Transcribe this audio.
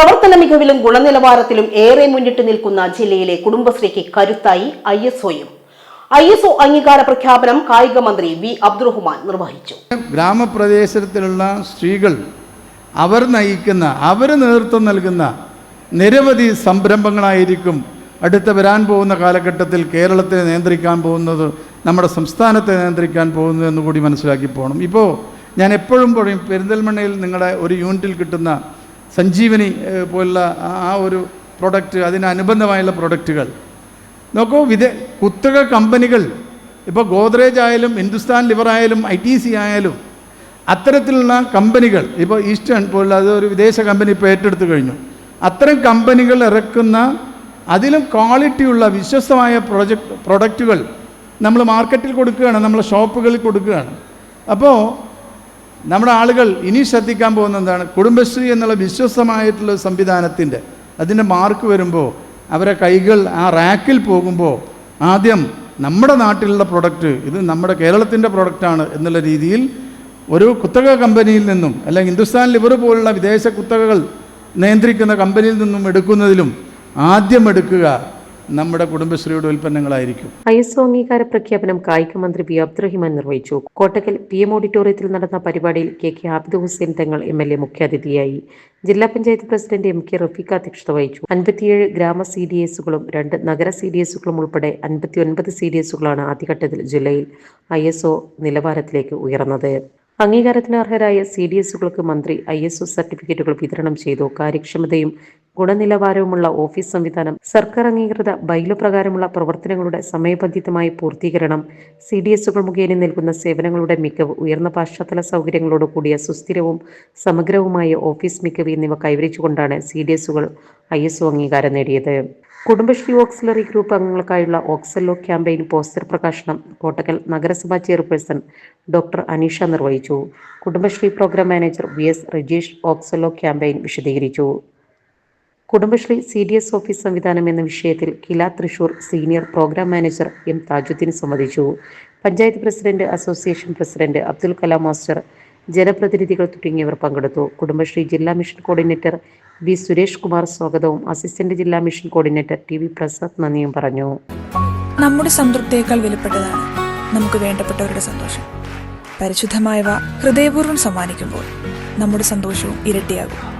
പ്രവർത്തന മികവിലും ഗുണനിലവാരത്തിലും ഏറെ മുന്നിട്ട് നിൽക്കുന്ന ജില്ലയിലെ കുടുംബശ്രീക്ക് കരുത്തായി ഐ എസ് ഒയും. ഐ എസ് ഒ അംഗീകാര പ്രഖ്യാപനം കായിക മന്ത്രി വി അബ്ദുറഹ്മാൻ നിർവഹിച്ചു. ഗ്രാമപ്രദേശത്തിലുള്ള സ്ത്രീകൾ അവർ നയിക്കുന്ന അവർ നേതൃത്വം നൽകുന്ന നിരവധി സംരംഭങ്ങളായിരിക്കും അടുത്ത വരാൻ പോകുന്ന കാലഘട്ടത്തിൽ കേരളത്തെ നിയന്ത്രിക്കാൻ പോകുന്നത് നമ്മുടെ സംസ്ഥാനത്തെ നിയന്ത്രിക്കാൻ പോകുന്നത് എന്നുകൂടി മനസ്സിലാക്കി പോകണം. ഇപ്പോൾ ഞാൻ എപ്പോഴും പറയും പെരിന്തൽമണ്ണയിൽ നിങ്ങളുടെ ഒരു യൂണിറ്റിൽ കിട്ടുന്ന സഞ്ജീവനി പോലുള്ള ആ ഒരു പ്രൊഡക്റ്റ് അതിനനുബന്ധമായുള്ള പ്രൊഡക്റ്റുകൾ നോക്കൂ വിദേ കുത്തക കമ്പനികൾ ഇപ്പോൾ ഗോദ്രേജ് ആയാലും ഹിന്ദുസ്ഥാൻ ലിവർ ആയാലും ഐ ടി സി ആയാലും അത്തരത്തിലുള്ള കമ്പനികൾ ഇപ്പോൾ ഈസ്റ്റേൺ പോലുള്ള അത് ഒരു വിദേശ കമ്പനി ഇപ്പോൾ ഏറ്റെടുത്തു കഴിഞ്ഞു. അത്തരം കമ്പനികൾ ഇറക്കുന്ന അതിലും ക്വാളിറ്റിയുള്ള വിശ്വസ്തമായ പ്രൊജക്ട് പ്രൊഡക്റ്റുകൾ നമ്മൾ മാർക്കറ്റിൽ കൊടുക്കുകയാണ് നമ്മൾ ഷോപ്പുകളിൽ കൊടുക്കുകയാണ്. അപ്പോൾ നമ്മുടെ ആളുകൾ ഇനി ശ്രദ്ധിക്കാൻ പോകുന്ന എന്താണ്? കുടുംബശ്രീ എന്നുള്ള വിശ്വസ്തമായിട്ടുള്ള സംവിധാനത്തിന്റെ അതിന്റെ മാർക്ക് വരുമ്പോൾ അവരെ കൈകൾ ആ റാക്കിൽ പോകുമ്പോൾ ആദ്യം നമ്മുടെ നാട്ടിലുള്ള പ്രൊഡക്റ്റ് ഇത് നമ്മുടെ കേരളത്തിന്റെ പ്രൊഡക്റ്റാണ് എന്നുള്ള രീതിയിൽ ഒരു കുത്തക കമ്പനിയിൽ നിന്നും അല്ലെങ്കിൽ ഹിന്ദുസ്ഥാൻ ലിവർ പോലുള്ള വിദേശ കുത്തകകൾ നിയന്ത്രിക്കുന്ന കമ്പനിയിൽ നിന്നും എടുക്കുന്നതിലും ആദ്യം എടുക്കുക നമ്മുടെ കുടുംബശ്രീയുടെ ഉൽപ്പന്നങ്ങളായിരിക്കും. ഐ എസ് അംഗീകാര പ്രഖ്യാപനം കായിക മന്ത്രി പി അബ്ദുറഹിമാൻ നിർവഹിച്ചു. കോട്ടക്കൽ പി എം ഓഡിറ്റോറിയത്തിൽ നടന്ന പരിപാടിയിൽ K K Abid Hussain Thangal M L A മുഖ്യാതിഥിയായി. ജില്ലാ panchayat president M K Rafeeq അധ്യക്ഷത വഹിച്ചു. അൻപത്തിയേഴ് ഗ്രാമ സി ഡി എസുകളും രണ്ട് നഗര സി ഡി എസുകളും ഉൾപ്പെടെ അൻപത്തി ഒൻപത് സി ഡി എസുകളാണ് ആദ്യഘട്ടത്തിൽ ജില്ലയിൽ ഐ എസ് ഒ നിലവാരത്തിലേക്ക് ഉയർന്നത്. അംഗീകാരത്തിന് അർഹരായ സി ഡി എസുകൾക്ക് മന്ത്രി ഐ എസ് ഒ സർട്ടിഫിക്കറ്റുകൾ വിതരണം ചെയ്തു. കാര്യക്ഷമതയും ഗുണനിലവാരവുമുള്ള ഓഫീസ് സംവിധാനം സർക്കാർ അംഗീകൃത ബൈലോ പ്രകാരമുള്ള പ്രവർത്തനങ്ങളുടെ സമയബന്ധിതമായ പൂർത്തീകരണം സി ഡി എസുകൾ മുഖേന നൽകുന്ന സേവനങ്ങളുടെ മികവ് ഉയർന്ന പാശ്ചാത്തല സൗകര്യങ്ങളോട് കൂടിയ സുസ്ഥിരവും സമഗ്രവുമായ ഓഫീസ് മികവ് എന്നിവ കൈവരിച്ചുകൊണ്ടാണ് സി ഡി എസുകൾ ഐ എസ് ഒ അംഗീകാരം നേടിയത്. കുടുംബശ്രീ ഓക്സിലറി ഗ്രൂപ്പ് അംഗങ്ങൾക്കായുള്ള ഓക്സലോ ക്യാമ്പയിൻ പോസ്റ്റർ പ്രകാശനം കോട്ടക്കൽ നഗരസഭാ ചെയർപേഴ്സൺ ഡോക്ടർ അനീഷ നിർവഹിച്ചു. Kudumbashree programme manager V S Rajeesh ഓക്സലോ campaign വിശദീകരിച്ചു. Kudumbashree C D S office സംവിധാനം എന്ന വിഷയത്തിൽ KILA Thrissur senior programme manager M Thajudheen സംവദിച്ചു. Panchayat president association president Abdul Kalam master ജനപ്രതിനിധികൾ തുടങ്ങിയവർ പങ്കെടുത്തു. കുടുംബശ്രീ ജില്ലാ mission coordinator V Suresh Kumar സ്വാഗതവും അസിസ്റ്റന്റ് ജില്ലാ mission coordinator T V Prasad നന്ദിയും പറഞ്ഞു. നമ്മുടെ സംതൃപ്തിയേക്കാൾ വിലപ്പെട്ടതാണ് നമുക്ക് വേണ്ടപ്പെട്ടവരുടെ സന്തോഷം. പരിശുദ്ധമായവ ഹൃദയപൂർവം സമ്മാനിക്കുമ്പോൾ നമ്മുടെ സന്തോഷവും ഇരട്ടിയാകും.